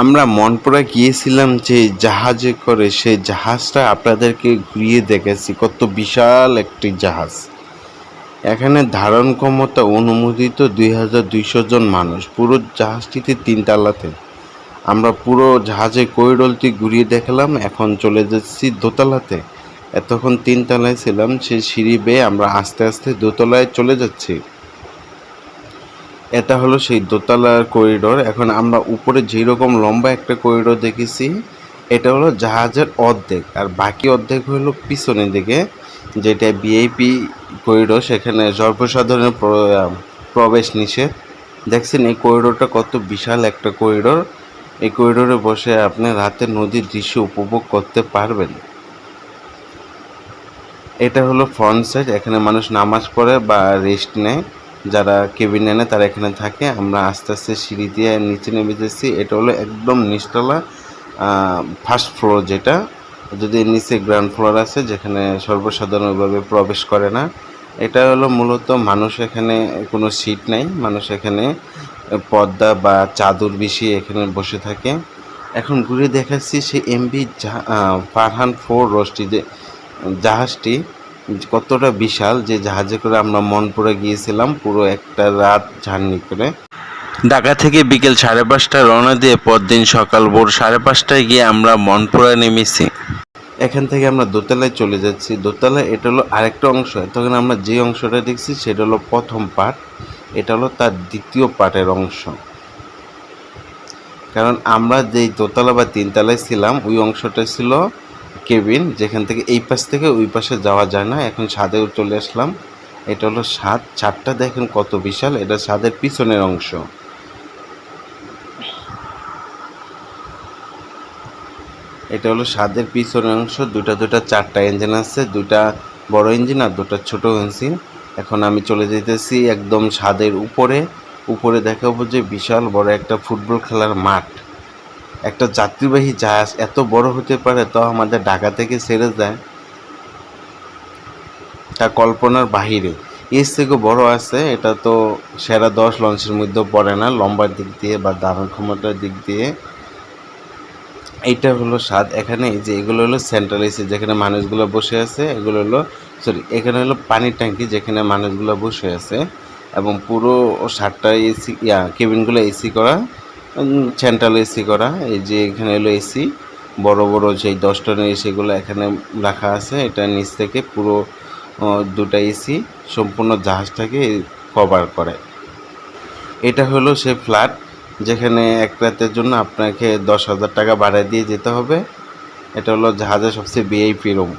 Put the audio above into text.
আমরা মনপুরা গিয়েছিলাম যে জাহাজে করে সেই জাহাজটা আপনাদেরকে ঘুরিয়ে দেখেছি। কত বিশাল একটি জাহাজ। এখানে ধারণ ক্ষমতা অনুমোদিত দুই হাজার দুইশো জন মানুষ। পুরো জাহাজটিতে তিন তালাতে। আমরা পুরো জাহাজে করিডোরটি ঘুরিয়ে দেখলাম, এখন চলে যাচ্ছি দোতলাতে। এতক্ষণ তিনতলায় ছিলাম সেই সিঁড়ি বেয়ে আমরা আস্তে আস্তে দোতলায় চলে যাচ্ছি। এটা হলো সেই দোতলার করিডোর এখন আমরা উপরে যেই রকম লম্বা একটা করিডোর দেখেছি, এটা হলো জাহাজের অর্ধেক। আর বাকি অর্ধেক হলো পিছনের দিকে, যেটা ভিআইপি করিডোর সেখানে সর্বসাধারণের প্র- প্রবেশ নিষেধ। দেখছেন এই করিডোরটা কত বিশাল একটা করিডোর এই করিডোরে বসে আপনি রাতে নদীর দৃশ্য উপভোগ করতে পারবেন। এটা হলো ফ্রন্ট সাইড এখানে মানুষ নামাজ পড়ে বা রেস্ট নেয়। যারা কেবিন নেয়, তারা এখানে থাকে। আমরা আস্তে আস্তে সিঁড়ি দিয়ে নিচে নেমে যাচ্ছি। এটা হলো একদম নিচতলা ফার্স্ট ফ্লোর যেটা। যদি নিচে গ্রাউন্ড ফ্লোর আছে, যেখানে সর্বসাধারণভাবে প্রবেশ করে না। এটা হলো মূলত মানুষ এখানে কোনো সিট নাই। মানুষ এখানে পর্দা বা চাদর বিছিয়ে এখানে বসে থাকে। এখন ঘুরে দেখাচ্ছি সেই এমবি ফারহান ফোর রোস্টি যে, জাহাজটি। কতটা বিশাল যে জাহাজে করে আমরা মনপুরে গিয়েছিলাম পুরো একটা রাত জার্নি করে। ঢাকা থেকে বিকেল সাড়ে পাঁচটায় রওনা দিয়ে পরদিন সকাল ভোর সাড়ে পাঁচটায় গিয়ে আমরা মনপুরে নেমেছি। এখান থেকে আমরা দোতলায় চলে যাচ্ছি। দোতলায় এটা হলো আরেকটা অংশ। তখন আমরা যে অংশটা দেখছি সেটা হলো প্রথম পার্ট। এটা হলো তার দ্বিতীয় পার্টের অংশ। কারণ আমরা যেই দোতলা বা তিনতলায় ছিলাম ওই অংশটা ছিল কেবিন, যেখান থেকে এই পাশ থেকে ওই পাশে যাওয়া যায় না। এখন ছাদে চলে আসলাম। এটা হলো ছাদ। ছাদটা দেখেন কত বিশাল। এটা ছাদের পিছনের অংশ। এটা হলো ছাদের পিছনের অংশ। দুটা দুটা, চারটা ইঞ্জিন আছে। দুটা বড় ইঞ্জিন আর দুটা ছোট ইঞ্জিন এখন আমি চলে যেতেছি একদম ছাদের উপরে। উপরে দেখাবো যে বিশাল বড় একটা ফুটবল খেলার মাঠ। একটা যাত্রীবাহী জাহাজ এত বড় হতে পারে তো আমাদের ঢাকা থেকে ছেড়ে যায় তা কল্পনার বাহিরে। এর থেকে বড় আছে, এটা তো সেরা দশ লঞ্চের মধ্যেও পড়ে না, লম্বার দিক দিয়ে বা ধারণ ক্ষমতার দিক দিয়ে। এইটা হলো স্বাদ। এখানে এই যে এগুলো হলো সেন্ট্রাল এসি যেখানে মানুষগুলো বসে আছে, এগুলো হলো সরি এখানে হলো পানির ট্যাঙ্কি, যেখানে মানুষগুলো বসে আছে। এবং পুরো সাতটা এসি ইয়া কেবিনগুলো এসি করা। সেন্ট্রাল এসি করা, এই যে এখানে হলো এসি বড় বড় যেই দশ টনের এসিগুলো এখানে রাখা আছে, এটা নিচ থেকে পুরো দুটা এসি সম্পূর্ণ জাহাজটাকে কভার করে। এটা হলো সে ফ্ল্যাট যেখানে এক রাতের জন্য আপনাকে দশ হাজার টাকা ভাড়া দিয়ে যেতে হবে। এটা হলো জাহাজের সবচেয়ে ভিআইপি রুম